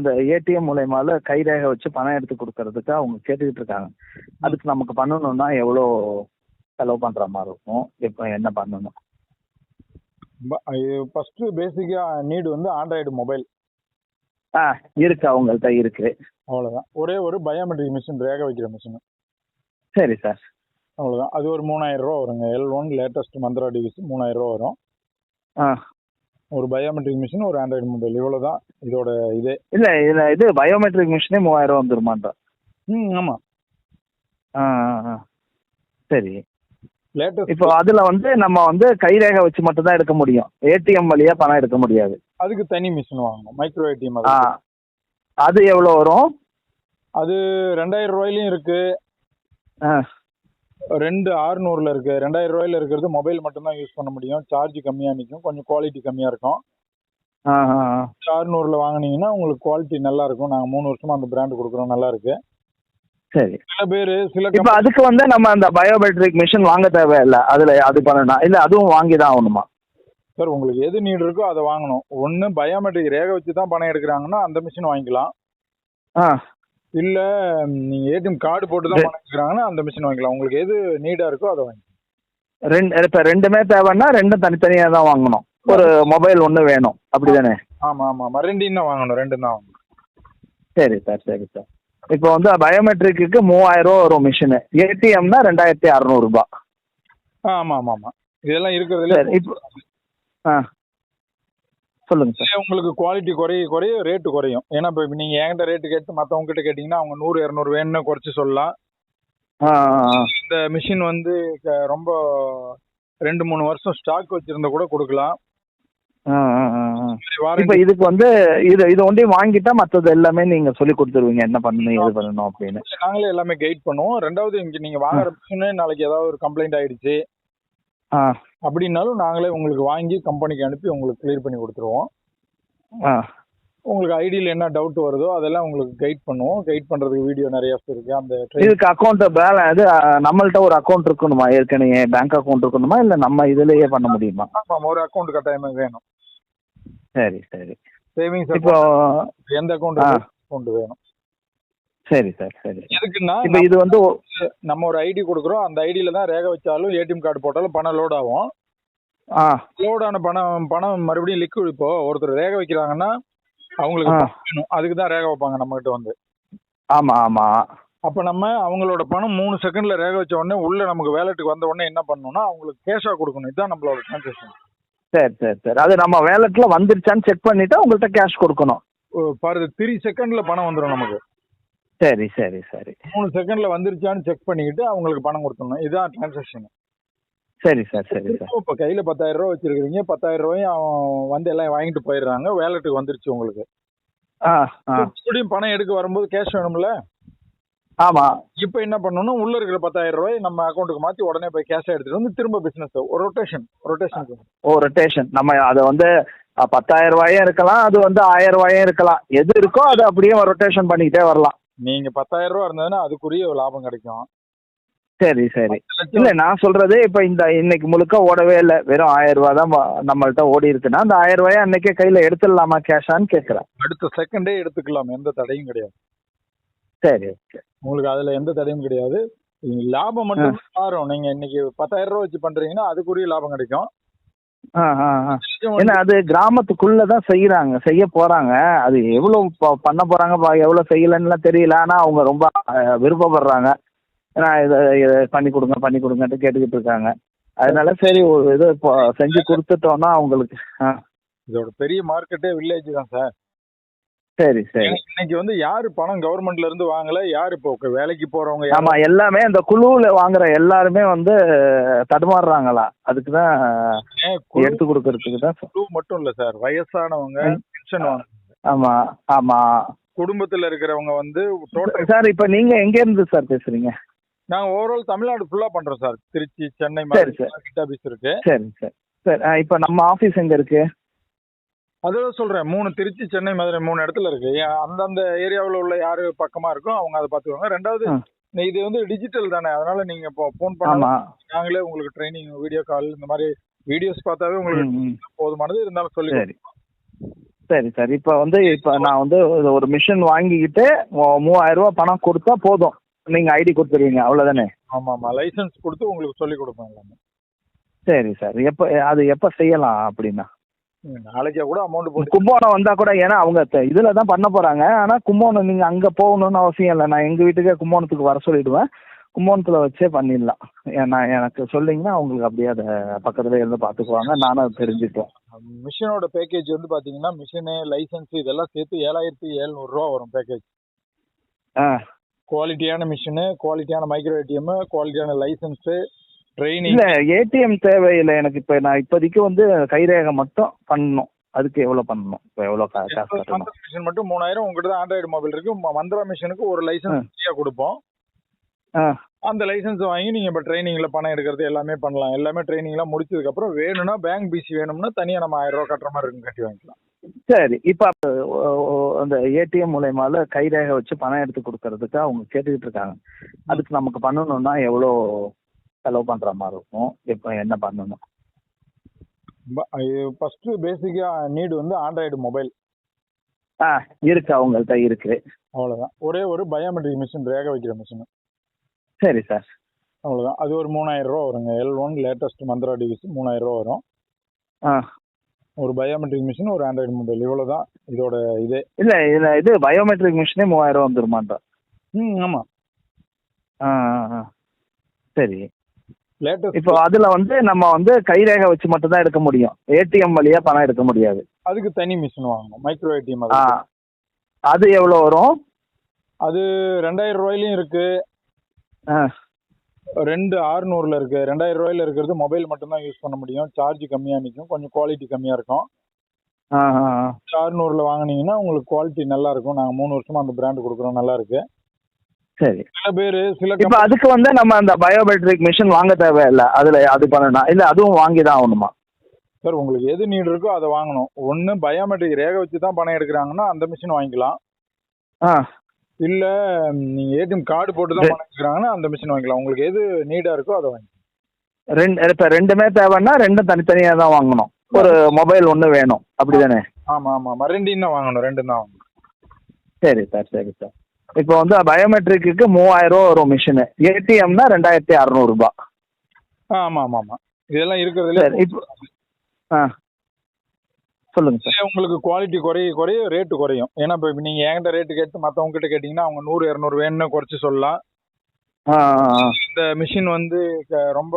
அந்த ஏடிஎம் மூலயமால கைரேகை வச்சு பணம் எடுத்து கொடுக்கறதுக்கு அவங்க கேட்டுக்கிட்டு இருக்காங்க. அதுக்கு நமக்கு பண்ணணும்னா எவ்வளோ செலவு பண்ற மாதிரி இருக்கும்? இப்போ என்ன பண்ணணும்? ஃபர்ஸ்ட் பேசிக்கா நீடு வந்து ஆண்ட்ராய்டு மொபைல் ஆ இருக்கு. அவங்கள்ட்ட இருக்கு. அவ்வளவுதான். ஒரே ஒரு பயோமெட்ரிக் மிஷின் ரேக வைக்கிற மிஷின் சரி சார் அவ்வளவுதான். அது ஒரு மூணாயிரம் ரூபா வருங்க. L one latest Mantra devices மூணாயிரம் ரூபா வரும். ஒரு பயோமெட்ரிக் மிஷின் ஒரு ஆண்ட்ராய்டு மொபைல் இவ்வளவுதான் இதோட இதே. இல்ல இதுல இது பயோமெட்ரிக் மிஷினே மூவாயிரம் ரூபா ம் ஆமா. ஆ ஆ. சரி. லேட்டஸ்ட் இப்போ அதுல வந்து நம்ம வந்து கைரேகை வச்சு மட்டும் தான் எடுக்க முடியும். ஏடிஎம் வழியா பணம் எடுக்க முடியாது. அதுக்கு தனி மிஷின் வாங்கணும். மைக்ரோ ஏடிஎம் ஆ. அது எவ்வளோ வரும்? அது ரெண்டாயிரம் ரூபாயிலையும் இருக்கு. ஆ. ரெண்டு ஆறுநூறுல இருக்கு. ரெண்டாயிரம் ரூபாயில இருக்கிறது மொபைல் மட்டும்தான் யூஸ் பண்ண முடியும். சார்ஜ் கம்மியா நிற்கும் கொஞ்சம் குவாலிட்டி கம்மியா இருக்கும். ஆறுநூறுல வாங்குனீங்கன்னா உங்களுக்கு குவாலிட்டி நல்லா இருக்கும். நாங்க மூணு வருஷமா அந்த பிராண்ட் கொடுக்குறோம். நல்லா இருக்கு. சரி. சில பேர் சில இப்போ அதுக்கு வந்து நம்ம அந்த பயோமெட்ரிக் மிஷின் வாங்க தேவையில்ல. அதுல அது பண்ணணும் இல்ல அதுவும் வாங்கி தான் ஆகணுமா? சார் உங்களுக்கு எது நீட் இருக்கோ அதை வாங்கணும். ஒன்று பயோமெட்ரிக் ரேகை வச்சு தான் பணம் எடுக்கிறாங்கன்னா அந்த மிஷின் வாங்கிக்கலாம். இல்ல நீங்க ஏடிஎம் கார்டு போட்டு தான் பணம் எடுக்கிறாங்கன்னா அந்த மிஷின் வாங்கிக்கலாம். உங்களுக்கு எது நீடா இருக்கோ அதை வாங்கி ரெண்டு இப்போ ரெண்டுமே தேவைன்னா ரெண்டும் தனித்தனியா தான் வாங்கணும். ஒரு மொபைல் ஒன்று வேணும். அப்படிதானே? ஆமா ஆமா ஆமா. ரெண்டையும் தான் வாங்கணும். ரெண்டும் தான் வாங்கணும். சரி சார் சரி சார். இப்போ வந்து பயோமெட்ரிக்கு மூவாயிரம் ரூபா வரும் மிஷினு ஏடிஎம்னா ரெண்டாயிரத்தி அறநூறுபா ஆமா ஆமா ஆமா. இதெல்லாம் இருக்கிறதுல இப்போ ஆ. சொல்லுங்க சார் உங்களுக்கு குவாலிட்டி குறைய குறைய ரேட்டு குறையும். ஏன்னா இப்போ நீங்க என்கிட்ட ரேட்டு கேட்டு மத்தவங்க கிட்ட கேட்டீங்கன்னா அவங்க நூறு இரநூறு வேணும்னு குறைச்சு சொல்லலாம். இந்த மிஷின் வந்து ரொம்ப ரெண்டு மூணு வருஷம் ஸ்டாக் வச்சிருந்தா கூட கொடுக்கலாம். இப்போ இதுக்கு வந்து இது இது ஒண்டி வாங்கிட்டா மற்றது எல்லாமே நீங்க சொல்லி கொடுத்துருவீங்க. என்ன பண்ணணும் இது பண்ணணும் அப்படின்னு. நாங்களே எல்லாமே கைட் பண்ணுவோம். ரெண்டாவது இங்க நீங்க வாங்குற மிஷினு நாளைக்கு ஏதாவது ஒரு கம்ப்ளைண்ட் ஆயிடுச்சு. அப்படின்னாலும் நாங்களே உங்களுக்கு வாங்கி கம்பெனிக்கு அனுப்பி உங்களுக்கு கிளியர் பண்ணி கொடுத்துருவோம். ஆ. உங்களுக்கு ஐடியில் என்ன டவுட் வருதோ அதெல்லாம் உங்களுக்கு கைட் பண்ணுவோம். கைட் பண்றதுக்கு வீடியோ நிறைய இருக்கு. அந்த இதுக்கு அக்கௌண்ட் பேல இது அ, நம்மள்ட்ட ஒரு அக்கௌண்ட் இருக்கணுமா? ஏற்கனவே பேங்க் அக்கௌண்ட் இருக்கணுமா? இல்ல நம்ம இதுலயே பண்ண முடியுமா? ஆமாம், ஒரு அக்கௌண்ட் கட்டாயமா வேணும். சரி சரி. சேவிங்ஸ் இப்போ எந்த அக்கௌண்ட். அக்கௌண்ட் வேணும். சரி சார் சரி எதுக்குன்னா இப்போ இது வந்து நம்ம ஒரு ஐடி கொடுக்குறோம். அந்த ஐடியில தான் ரேகை வச்சாலும் ஏடிஎம் கார்டு போட்டாலும் பணம் லோட் ஆகும். ஆ. லோட் ஆன பணம் பணம் மறுபடியும் லிக்விட் இப்போ ஒருத்தர் ரேகை வைக்கிறாங்கன்னா அவங்களுக்கு வேணும். அதுக்கு தான் ரேகை வைப்பாங்க நம்ம கிட்ட வந்து. ஆமா ஆமா. அப்ப நம்ம அவங்களோட பணம் மூணு செகண்ட்ல ரேகை வச்ச உடனே உள்ள நமக்கு வேலெட்டுக்கு வந்த உடனே என்ன பண்ணணும்னா அவங்களுக்கு கேஷா கொடுக்கணும். இதுதான் நம்மளோட டிரான்சாக்ஷன் சரி சரி சரி. அது நம்ம வேலெட்ல வந்துருச்சான்னு செக் பண்ணிட்டு உங்கள்ட்ட கேஷ் கொடுக்கணும். பாரு த்ரீ செகண்ட்ல பணம் வந்துடும் நமக்கு. சரி சரி சரி. மூணு செகண்ட்ல வந்துருச்சான்னு செக் பண்ணிக்கிட்டு அவங்களுக்கு பணம் கொடுத்துடணும். இதுதான் டிரான்சாக்ஷன் சரி சார் சரி சார். இப்போ கையில பத்தாயிரம் ரூபா வச்சிருக்கீங்க பத்தாயிரம் ரூபாயும் அவன் வந்து எல்லாம் வாங்கிட்டு போயிடுறாங்க. வேலெட்டுக்கு வந்துருச்சு உங்களுக்கு. ஆ ஆ. மறுபடியும் பணம் எடுக்க வரும்போது கேஷ் வேணும்ல? ஆமா. இப்போ என்ன பண்ணணும்? உள்ள இருக்கிற பத்தாயிரம் ரூபாய் நம்ம அக்கௌண்ட்டுக்கு மாத்தி உடனே போய் கேஷ் எடுத்துட்டு வந்து திரும்ப பிசினஸ் ஒரு ரொட்டேஷன் ரொட்டேஷன் ஓ ரொட்டேஷன் நம்ம அதை வந்து பத்தாயிரம் ரூபாயும் இருக்கலாம் அது வந்து ஆயிரம் ரூபாயும் இருக்கலாம். எது இருக்கோ அதை அப்படியே ரொட்டேஷன் பண்ணிக்கிட்டே வரலாம். நீங்க பத்தாயிரம் ரூபா இருந்ததுன்னா அதுக்குரிய ஒரு லாபம் கிடைக்கும். சரி சரி. இல்ல நான் சொல்றது இப்ப இந்த இன்னைக்கு முழுக்க ஓடவே இல்லை. வெறும் ஆயிரம் ரூபாய் தான் நம்மள்ட்ட ஓடி இருக்குன்னா அந்த ஆயிரம் ரூபாய் அன்னைக்கே கையில எடுத்துடலாமா கேஷான்னு கேட்கறேன் அடுத்த செகண்டே எடுத்துக்கலாம். எந்த தடையும் கிடையாது. சரி. உங்களுக்கு அதுல எந்த தடையும் கிடையாது. நீங்க லாபம் மட்டும் மாறும். நீங்க இன்னைக்கு பத்தாயிரம் ரூபா வச்சு பண்றீங்கன்னா அதுக்குரிய லாபம் கிடைக்கும். ஏன்னா அது கிராமத்துக்குள்ள தான் செய்யறாங்க செய்ய போறாங்க. அது எவ்வளவு பண்ண போறாங்க எவ்வளவு செய்யலன்னுலாம் தெரியல. ஆனா அவங்க ரொம்ப விருப்பப்படுறாங்க. ஏன்னா இதை பண்ணி கொடுங்க பண்ணி கொடுங்கன்ட்டு கேட்டுக்கிட்டு இருக்காங்க. அதனால சரி ஒரு இது இப்போ செஞ்சு கொடுத்துட்டோம்னா அவங்களுக்கு இதோட பெரிய மார்க்கெட்டே வில்லேஜ் தான் சார். சரி சரி. இன்னைக்கு வந்து யாரு பணம் கவர்மெண்ட்ல இருந்து வாங்கல யாரு இப்போ வேலைக்கு போறவங்க ஆமா எல்லாமே அந்த குழுவுல வாங்குற எல்லாருமே வந்து தடுமாறுறாங்களா? அதுக்கு தான் ஏன் குழு எடுத்து கொடுக்கறதுக்கு தான் குழு மட்டும் இல்ல சார். வயசானவங்க. பென்ஷன் ஆமா ஆமா. குடும்பத்துல இருக்கிறவங்க வந்து சார் இப்ப நீங்க எங்க இருந்து சார் பேசுறீங்க? நாங்க ஓவரால் தமிழ்நாடு ஃபுல்லா பண்றோம் sir. Trichy Chennai. Market office இருக்கு. சரி சார். சார் இப்ப நம்ம ஆபீஸ் எங்க இருக்கு? அதான் சொல்றேன். மூணு திருச்சி சென்னை மதுரை மூணு இடத்துல இருக்கு. அந்தந்த ஏரியாவுல உள்ள யாரு பக்கமா இருக்கோ அவங்க அதை பாத்துக்குவாங்க. ரெண்டாவது. இது வந்து டிஜிட்டல் தானே. அதனால நீங்க இப்போ ஃபோன் பண்ணாலும் நாங்களே உங்களுக்கு ட்ரைனிங் வீடியோ கால் இந்த மாதிரி வீடியோஸ் பார்த்தாவே உங்களுக்கு. போதுமானது இருந்தாலும் சொல்லி சரி. சரி சார். இப்போ வந்து இப்போ நான் வந்து ஒரு மிஷின் வாங்கிக்கிட்டு மூவாயிரம் ரூபாய் பணம் கொடுத்தா போதும். நீங்கள் ஐடி கொடுத்துருவீங்க. அவ்வளோதானே ஆமா ஆமா லைசன்ஸ் கொடுத்து உங்களுக்கு சொல்லி கொடுப்போம் எல்லாமே. சரி சார். எப்போ அது எப்போ செய்யலாம் அப்படின்னா? நீங்க நாளைக்கே கூட அமௌண்ட் போட்டு கும்போணம் வந்தால் கூட ஏன்னா அவங்க இதில் தான் பண்ண போகிறாங்க ஆனால் கும்போணம் நீங்கள் அங்கே போகணும்னு அவசியம் இல்லை. நான் எங்கள் வீட்டுக்கே கும்போணத்துக்கு வர சொல்லிடுவேன். கும்போணத்தில் வச்சே பண்ணிடலாம். ஏன்னா எனக்கு சொல்லிங்கன்னா அவங்களுக்கு அப்படியே அதை பக்கத்துல இருந்து பார்த்துக்குவாங்க. நானும் அதை தெரிஞ்சுக்குவேன். மிஷினோட பேக்கேஜ் வந்து பாத்தீங்கன்னா மிஷினு லைசன்ஸ் இதெல்லாம் சேர்த்து ஏழாயிரத்தி எழுநூறு ரூபா வரும் பேக்கேஜ் குவாலிட்டியான மிஷினு குவாலிட்டியான மைக்ரோ ஏடிஎம் குவாலிட்டியான லைசன்ஸு இல்லை ஏடிஎம் தேவையில்லை எனக்கு. இப்போ நான் இப்போதைக்கு வந்து கைரேகை மட்டும் பண்ணணும். அதுக்கு எவ்வளோ பண்ணணும்? இப்போ எவ்வளோ கா காசு கட்டணும்? மிஷின் மட்டும் மூணாயிரம் உங்ககிட்ட தான் ஆண்ட்ராய்டு மொபைல் இருக்கு. மந்திரா மிஷினுக்கு ஒரு லைசன்ஸ் ஃப்ரீயா கொடுப்போம். அந்த லைசன்ஸ் வாங்கி நீங்க இப்ப ட்ரைனிங்ல பணம் எடுக்கிறது எல்லாமே பண்ணலாம். எல்லாமே ட்ரைனிங்லாம் முடிச்சதுக்கு அப்புறம் வேணும்னா பேங்க் பிசி வேணும்னா தனியா நம்ம ஆயிரம் ரூபாய் கட்டுற மாதிரி இருக்கும் கட்டி வாங்கிக்கலாம். சரி இப்போ அந்த ஏடிஎம் மூலயமால கைரேகை வச்சு பணம் எடுத்து கொடுக்கறதுக்கு அவங்க கேட்டுக்கிட்டு இருக்காங்க. அதுக்கு நமக்கு பண்ணணும்னா எவ்வளோ செலவு பண்ணுற மாதிரி இருக்கும். இப்போ என்ன பண்ணணும்? ஃபர்ஸ்ட் பேசிக்கா நீடு வந்து ஆண்ட்ராய்டு மொபைல் ஆ இருக்கு அவங்கள்ட்ட இருக்கு. அவ்வளவுதான். ஒரே ஒரு பயோமெட்ரிக் மிஷின் ரேக வைக்கிற மிஷின் சரி சார் அவ்வளவுதான். அது ஒரு மூணாயிரம் ரூபா வருங்க. L one latest Mantra devices மூணாயிரம் ரூபா வரும். ஆ. ஒரு பயோமெட்ரிக் மிஷின் ஒரு ஆண்ட்ராய்டு மொபைல் இவ்வளவுதான் இதோட இதே. இல்லை இதில் இது பயோமெட்ரிக் மிஷினே மூவாயிரம் வந்துருமான்றா. ம் ஆமா. ஆ ஆ, சரி. இப்போ அதில் வந்து நம்ம வந்து கைரேகை வச்சு மட்டும் தான் எடுக்க முடியும். ஏடிஎம் வழியாக பணம் எடுக்க முடியாது. அதுக்கு தனி மிஷின் வாங்கணும். மைக்ரோ ஏடிஎம் அது எவ்வளோ வரும்? அது ரெண்டாயிரம் ரூபாயிலையும் இருக்கு. ரெண்டு ஆறுநூறுல இருக்கு. ரெண்டாயிரம் ரூபாயில இருக்கிறது மொபைல் மட்டும்தான் யூஸ் பண்ண முடியும். சார்ஜ் கம்மியா நிற்கும் கொஞ்சம் குவாலிட்டி கம்மியா இருக்கும். ஆறுநூறுல வாங்குனீங்கன்னா உங்களுக்கு குவாலிட்டி நல்லா இருக்கும். நாங்க மூணு வருஷமா அந்த பிராண்ட் கொடுக்குறோம். நல்லா இருக்கு. சரி. சில பேர் சில இப்போ அதுக்கு வந்து நம்ம அந்த பயோமெட்ரிக் மிஷின் வாங்க தேவையில்ல. அதில் அது பண்ணணும் இல்லை அதுவும் வாங்கி தான் ஆகணுமா? சார் உங்களுக்கு எது நீடு இருக்கோ அதை வாங்கணும். ஒன்று பயோமெட்ரிக் ரேகை வச்சு தான் பணம் எடுக்கிறாங்கன்னா அந்த மிஷின் வாங்கிக்கலாம். ஆ. இல்ல நீங்க ஏடிஎம் கார்டு போட்டு தான் பணம் எடுக்கிறாங்கன்னா அந்த மிஷின் வாங்கிக்கலாம். உங்களுக்கு எது நீடா இருக்கோ அதை வாங்கி ரெண்டு இப்போ ரெண்டுமே தேவைன்னா ரெண்டும் தனித்தனியாக தான் வாங்கணும். ஒரு மொபைல் ஒன்று வேணும். அப்படிதானே? ஆமா ஆமா ஆமா. ரெண்டையும் தான் வாங்கணும் ரெண்டும் தான் வாங்கணும். சரி சார் சரி சார் இப்போ வந்து பயோமெட்ரிக்கு மூவாயிரம் ரூபா வரும் மிஷினு ஏடிஎம்னா ரெண்டாயிரத்தி அறநூறுபா ஆ, ஆமா ஆமா ஆமா இதெல்லாம் இருக்கிறதுல இப்போ ஆ. சொல்லுங்கள் சார். உங்களுக்கு குவாலிட்டி குறைய குறைய ரேட்டு குறையும். ஏன்னா இப்போ நீங்க என்கிட்ட ரேட்டு கேட்டு மற்றவங்க கிட்ட கேட்டிங்கன்னா அவங்க நூறு இரநூறு வேணும்னு குறைச்சி சொல்லலாம். இந்த மிஷின் வந்து ரொம்ப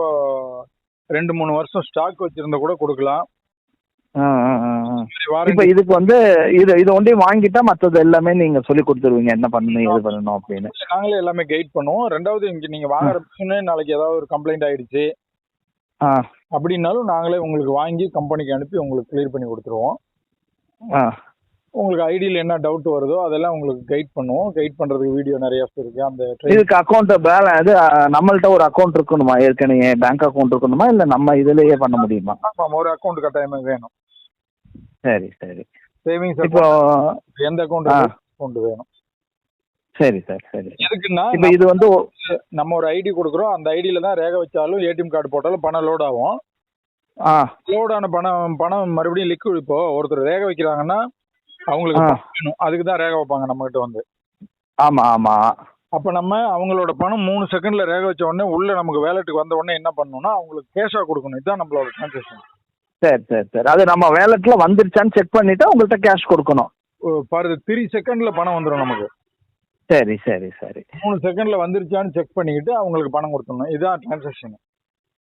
ரெண்டு மூணு வருஷம் ஸ்டாக் வச்சிருந்தா கூட கொடுக்கலாம். இப்போ இதுக்கு வந்து இது இது ஒன்றே வாங்கிட்டா மற்றது எல்லாமே நீங்கள் சொல்லி கொடுத்துருவீங்க. என்ன பண்ணணும் எது பண்ணணும் அப்படின்னு. நாங்களே எல்லாமே கைட் பண்ணுவோம். ரெண்டாவது இங்க நீங்க வாங்குற மிஷினு நாளைக்கு ஏதாவது ஒரு கம்ப்ளைண்ட் ஆயிடுச்சு. அப்படின்னாலும் நாங்களே உங்களுக்கு வாங்கி கம்பெனிக்கு அனுப்பி உங்களுக்கு கிளியர் பண்ணி கொடுத்துருவோம். உங்களுக்கு ஐடியில் என்ன டவுட் வருதோ அதெல்லாம் உங்களுக்கு கைட் பண்ணுவோம். கைட் பண்றதுக்கு வீடியோ நிறைய இருக்கு. அந்த இதுக்கு அக்கௌண்ட் பேல இது அ, நம்மள்ட்ட ஒரு அக்கௌண்ட் இருக்கணுமா? ஏற்கனவே பேங்க் அக்கௌண்ட் இருக்கணுமா? இல்லை நம்ம இதுலயே பண்ண முடியுமா? ஒரு அக்கௌண்ட் கட்டாயமா வேணும். சரி சரி. சேவிங்ஸ் இப்போ எந்த அக்கௌண்ட். அக்கௌண்ட் வேணும்? சரி சார் சரி. எதுக்குன்னா இப்போ இது வந்து நம்ம ஒரு ஐடி கொடுக்குறோம். அந்த ஐடியில தான் ரேகை வச்சாலும் ஏடிஎம் கார்டு போட்டாலும் பணம் லோட் ஆகும். ஆ. லோட் ஆன பணம் பணம் மறுபடியும் லிக்விட் இப்போ ஒருத்தர் ரேகை வைக்கிறாங்கன்னா அவங்களுக்கு வேணும். அதுக்கு தான் ரேகை வைப்பாங்க நம்ம கிட்ட வந்து. ஆமாம் ஆமாம் அப்ப நம்ம அவங்களோட பணம் மூணு செகண்ட்ல ரேகை வச்ச உடனே உள்ள நமக்கு வேலெட்டுக்கு வந்த உடனே என்ன பண்ணணும்னா அவங்களுக்கு கேஷா கொடுக்கணும். இதுதான் நம்மளோட டிரான்சாக்ஷன் சரி சரி சரி. அது நம்ம வேலெட்டில் வந்துருச்சான்னு செக் பண்ணிவிட்டு உங்கள்கிட்ட கேஷ் கொடுக்கணும். பாரு த்ரீ செகண்ட்ல பணம் வந்துடும் நமக்கு. சரி சரி சரி. மூணு செகண்ட்ல வந்துருச்சான்னு செக் பண்ணிக்கிட்டு அவங்களுக்கு பணம் கொடுத்துடணும். இதுதான் டிரான்சாக்ஷன்